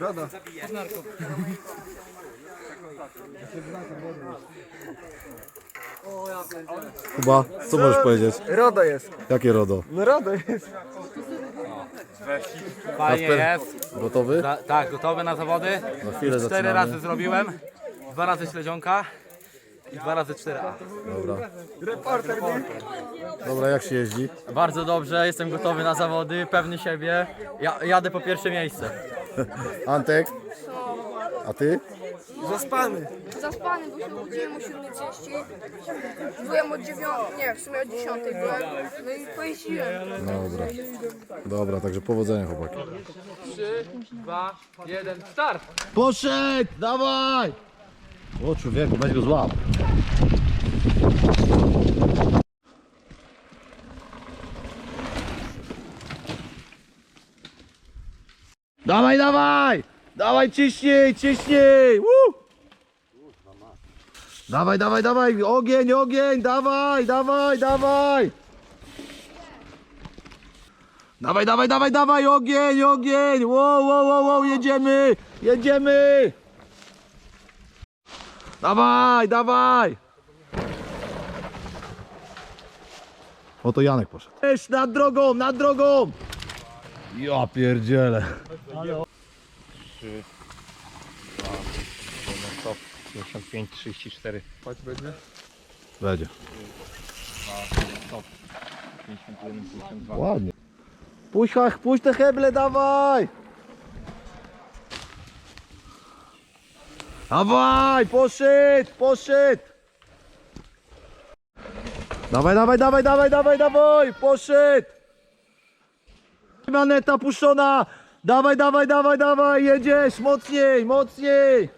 Rada. Kuba, co możesz powiedzieć? Rada jest. Jakie RODO? No rada jest. Fajnie Kasper? jest. Gotowy? Da, tak, gotowy na zawody. Na chwilę Cztery zaczynamy. razy zrobiłem. Dwa razy śledzionka. I dwa razy 4A. Dobra. Reporter, nie? Dobra, jak się jeździ? Bardzo dobrze, jestem gotowy na zawody, pewny siebie. Ja, jadę po pierwsze miejsce. Antek? A ty? Zaspany. Zaspany, bo się obudziłem o 7.30. Byłem od 9, nie, w sumie od 10 byłem. No i pojeździłem. Dobra. Dobra, także powodzenia chłopaki. 3, 2, 1, start! Poszedł! Dawaj! O człowieku, weź go złap. Dawaj, dawaj! Dawaj, ciśnij, ciśnij! Dawaj, dawaj, dawaj! Ogień, ogień! Dawaj, dawaj, dawaj! Dawaj, dawaj, dawaj, dawaj! Ogień, ogień! Wow, wow, wow, wow, jedziemy! Jedziemy! Dawaj, dawaj! Oto Janek poszedł. Jest nad drogą, nad drogą! Ja pierdzielę. 55, 34. Chodź będzie. Będzie. 51, 52. Ładnie. Puść, hach, puść te heble, dawaj! Dawaj, poszedł, poszedł! Dawaj, dawaj, dawaj, dawaj, dawaj, dawaj, poszedł! Maneta puszczona! Dawaj, dawaj, dawaj, dawaj, jedziesz, mocniej, mocniej!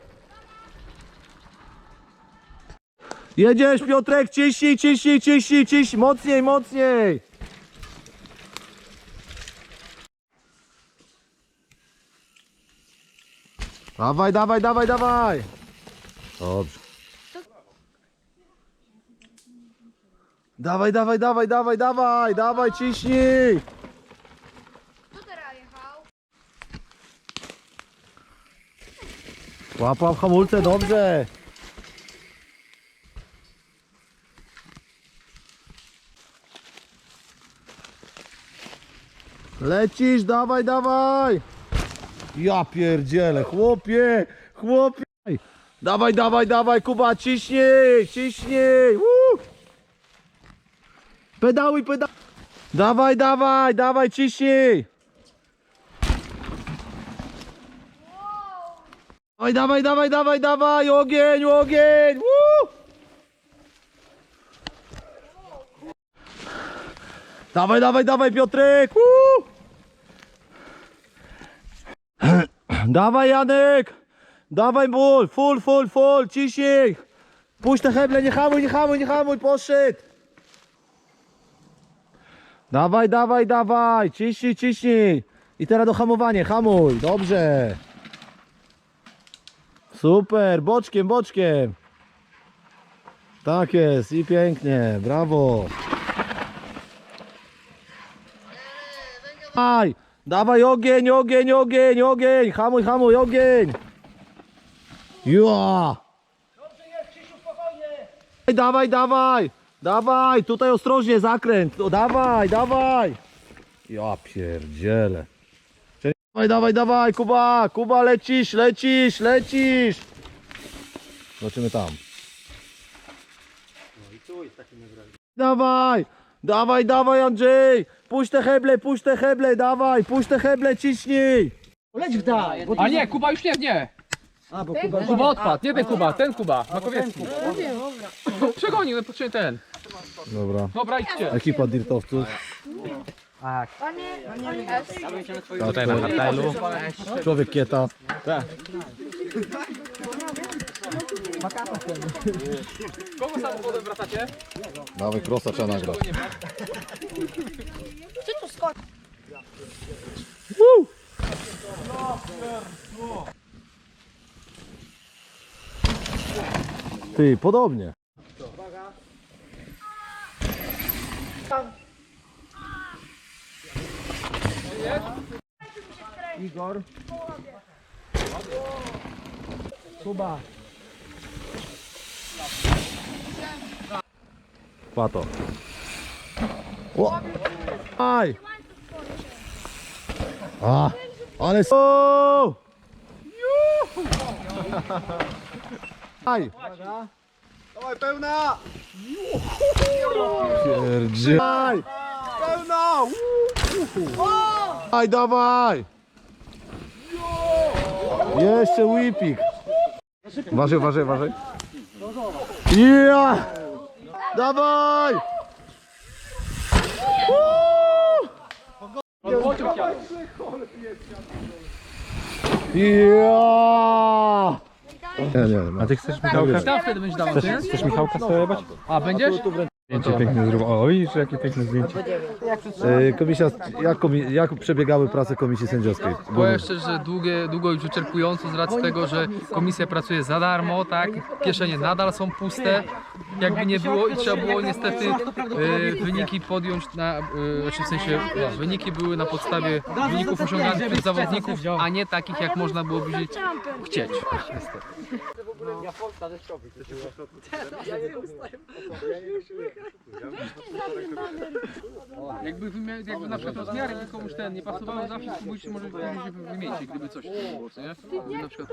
Jedziesz, Piotrek, ciśnij, ciśnij, ciśnij, ciśnij, mocniej, mocniej! Dawaj, dawaj, dawaj, dawaj! Dobrze. Dawaj, dawaj, dawaj, dawaj, dawaj, dawaj, ciśnij! Łap, łap hamulce, dobrze! Lecisz, dawaj, dawaj! Ja pierdzielę, chłopie, chłopie! Dawaj, dawaj, dawaj, Kuba, ciśnij, ciśnij! Woo! Pedałuj, pedałuj! Dawaj, dawaj, dawaj, ciśnij! Dawaj, dawaj, dawaj, dawaj, dawaj, ogień, ogień! Woo! Dawaj, dawaj, dawaj, Piotrek! Dawaj, Janek! Dawaj, ból, full, full, full, ciśnij! Puść te heble, nie hamuj, nie hamuj, nie hamuj, poszedł! Dawaj, dawaj, dawaj, ciśnij, ciśnij! I teraz do hamowania, hamuj, dobrze! Super, boczkiem, boczkiem. Tak jest i pięknie, brawo. Dawaj, dawaj ogień, ogień, ogień, ogień, hamuj, hamuj, ogień. Ja. Dawaj, dawaj, dawaj, tutaj ostrożnie, zakręt, no, dawaj, dawaj. Ja pierdzielę. Dawaj, dawaj, dawaj, Kuba, Kuba, lecisz, lecisz, lecisz. Zobaczymy tam. Dawaj, dawaj, dawaj, Andrzej. Puść te heble, puść te heble, dawaj, puść te heble, ciśnij. A nie, Kuba już nie, nie! Kuba odpadł, nie ten Kuba, ten Kuba, Makowiecki. Przegonił, potrzebny ten. Dobra, Dobra, idźcie. ekipa dirtowców. Panie, panie S. Tutaj na hotelu. Człowiek kieta. Kogo samochodem wracacie? Dawaj, krosa trzeba nagrać. Ty tu skocz. Ty, podobnie. Kuba. Pato. O! Aj! A! Ale... O! Aj! Dawaj, pełna! Pierdzie... Aj! Pełna! Aj, dawaj! Jeszcze whipik. Uważaj, uważaj, uważaj. Ja! Dawaj! Ja! Nie, nie, A ty chcesz Michałka? Tam wtedy będziesz dawał, ty? Chcesz Michałka sobie jebać? A, będziesz? Zdjęcie piękne zrób. O, widzisz jakie piękne zdjęcie. E, Komisja, jak, komi, jak przebiegały prace komisji sędziowskiej? Powiem jeszcze, że długie, długo już wyczerpująco z racji tego, że komisja pracuje za darmo, tak? Kieszenie nadal są puste, jakby nie było i trzeba było niestety e, wyniki podjąć na, e, znaczy w sensie no, wyniki były na podstawie wyników osiąganych przez zawodników, a nie takich jak można byłoby chcieć. Jakby, wymia- jakby na przykład rozmiary by komuś ten nie pasowały, zawsze spróbujcie może wymienić, gdyby coś było, co nie? Gdyby na przykład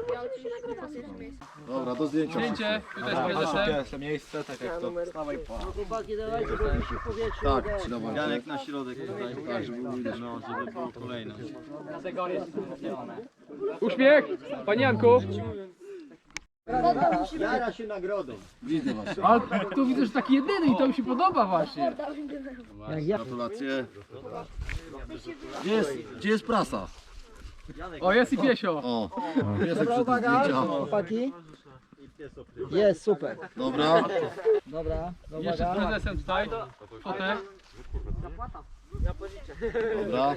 Dobra, do zdjęcia. zdjęcie, tutaj z prezesem. Jest miejsce, tak jak to. Stawaj pa. Tak, ci dawaj. Janek na środek tutaj. Tak, żeby było widać. No, żeby było kolejne. Uśmiech, panie Janku. Jara się nagrodą. Widzę was. Ale tu widzę, że taki jedyny i to mi się podoba właśnie. Gratulacje. Gdzie jest, gdzie jest prasa? O, jest i piesio. O, piesek przy tym Uwaga, zdjęcia. chłopaki. Jest, super. Dobra. Dobra, Jeszcze z prezesem tutaj. Fotę. Dobra.